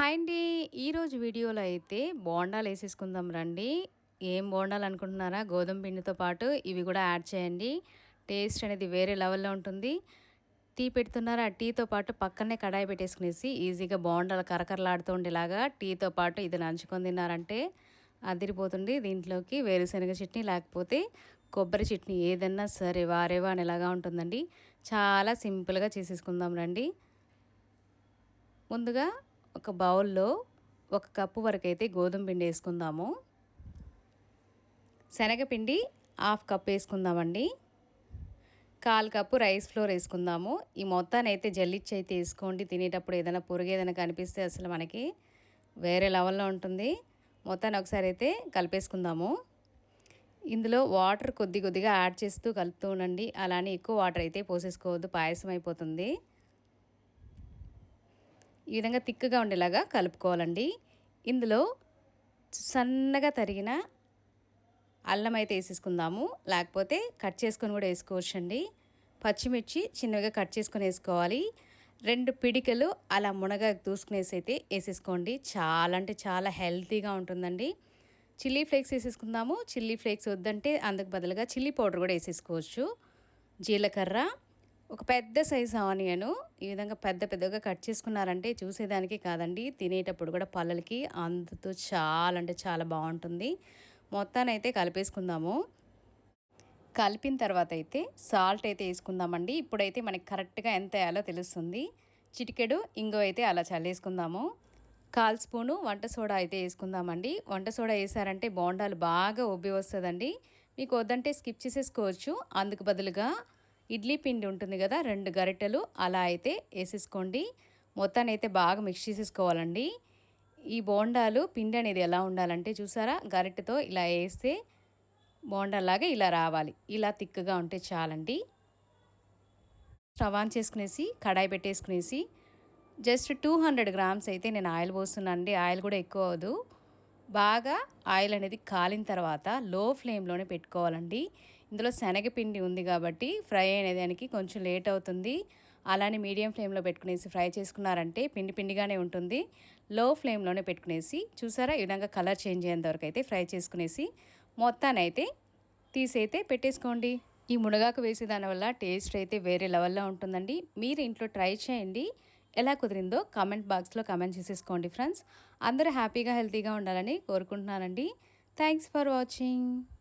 Hi అండి. ఈరోజు వీడియోలో అయితే బోండాలు వేసేసుకుందాం రండి. ఏం బోండాలు అనుకుంటున్నారా? గోధుమ పిండితో పాటు ఇవి కూడా యాడ్ చేయండి. టేస్ట్ అనేది వేరే లెవెల్లో ఉంటుంది. టీ పెడుతున్నారా? టీతో పాటు పక్కనే కడాయి పెట్టేసుకునేసి ఈజీగా బోండాలు కరకరలాడుతూ ఉండేలాగా టీతో పాటు ఇది నంచుకొని తిన్నారంటే అదిరిపోతుంది. దీంట్లోకి వేరుశనగ చట్నీ లేకపోతే కొబ్బరి చట్నీ ఏదన్నా సరే వారేవా అనేలాగా ఉంటుందండి. చాలా సింపుల్గా చేసేసుకుందాం రండి. ముందుగా ఒక బౌల్లో ఒక కప్పు వరకు అయితే గోధుమ పిండి వేసుకుందాము. శనగపిండి హాఫ్ కప్ వేసుకుందామండి. కాల్ కప్పు రైస్ ఫ్లోర్ వేసుకుందాము. ఈ మొత్తాన్ని అయితే జల్లిచ్చి అయితే వేసుకోండి. తినేటప్పుడు ఏదైనా పురుగు ఏదైనా కనిపిస్తే అసలు మనకి వేరే లెవెల్లో ఉంటుంది. మొత్తాన్ని ఒకసారి అయితే కలిపేసుకుందాము. ఇందులో వాటర్ కొద్ది కొద్దిగా యాడ్ చేస్తూ కలుపుతూ ఉండండి. అలానే ఎక్కువ వాటర్ అయితే పోసేసుకోవద్దు. పాయసం అయిపోతుంది. ఈ విధంగా తిక్కుగా ఉండేలాగా కలుపుకోవాలండి. ఇందులో సన్నగా తరిగిన అల్లం అయితే వేసేసుకుందాము. లేకపోతే కట్ చేసుకొని కూడా వేసుకోవచ్చండి. పచ్చిమిర్చి చిన్నగా కట్ చేసుకొని వేసుకోవాలి. రెండు పిడికలు అలా మునగ దూసుకునేసి అయితే వేసేసుకోండి. చాలా అంటే చాలా హెల్తీగా ఉంటుందండి. చిల్లీ ఫ్లేక్స్ వేసేసుకుందాము. చిల్లీ ఫ్లేక్స్ వద్దంటే అందుకు బదులుగా చిల్లీ పౌడర్ కూడా వేసేసుకోవచ్చు. జీలకర్ర ఒక పెద్ద సైజు ఆనియన్ ఈ విధంగా పెద్ద పెద్దగా కట్ చేసుకున్నారంటే చూసేదానికి కాదండి. తినేటప్పుడు కూడా పళ్ళకి అందుతూ చాలా అంటే చాలా బాగుంటుంది. మొత్తాన్ని అయితే కలిపేసుకుందాము. కలిపిన తర్వాత అయితే సాల్ట్ అయితే వేసుకుందామండి. ఇప్పుడైతే మనకి కరెక్ట్గా ఎంత వేయాలో తెలుస్తుంది. చిటికెడు ఇంగో అయితే అలా చల్లేసుకుందాము. కాల్ స్పూను వంట సోడా అయితే వేసుకుందామండి. వంట సోడా వేసారంటే బోండాలు బాగా ఉబ్బి వస్తుందండి. మీకు వద్దంటే స్కిప్ చేసేసుకోవచ్చు. అందుకు బదులుగా ఇడ్లీ పిండి ఉంటుంది కదా రెండు గరిటెలు అలా అయితే వేసేసుకోండి. మొత్తాన్ని అయితే బాగా మిక్స్ చేసేసుకోవాలండి. ఈ బోండాలు పిండి అనేది ఎలా ఉండాలంటే చూసారా గరిటెతో ఇలా వేస్తే బోండాలాగా ఇలా రావాలి. ఇలా థిక్గా ఉంటే చాలండి. స్టవ్ ఆన్ చేసుకునేసి కడాయి పెట్టేసుకునేసి జస్ట్ టూ హండ్రెడ్ గ్రామ్స్ అయితే నేను ఆయిల్ పోస్తున్నాను అండి ఆయిల్ కూడా ఎక్కువ అవ్వదు. బాగా ఆయిల్ అనేది కాలిన తర్వాత లో ఫ్లేమ్లోనే పెట్టుకోవాలండి. ఇందులో శనగపిండి ఉంది కాబట్టి ఫ్రై అనేదానికి కొంచెం లేట్ అవుతుంది. అలానే మీడియం ఫ్లేమ్లో పెట్టుకునేసి ఫ్రై చేసుకున్నారంటే పిండి పిండిగానే ఉంటుంది. లో ఫ్లేమ్లోనే పెట్టుకునేసి చూసారా? ఈ విధంగా కలర్ చేంజ్ అయ్యేంత వరకు అయితే ఫ్రై చేసుకునేసి మొత్తాన్ని అయితే తీసైతే పెట్టేసుకోండి. ఈ మునగాకు వేసే దానివల్ల టేస్ట్ అయితే వేరే లెవెల్లో ఉంటుందండి. మీరు ఇంట్లో ట్రై చేయండి. ఎలా కుదిరిందో కామెంట్ బాక్స్లో కామెంట్ చేసేసుకోండి ఫ్రెండ్స్. అందరూ హ్యాపీగా హెల్తీగా ఉండాలని కోరుకుంటున్నానండి. Thanks for watching.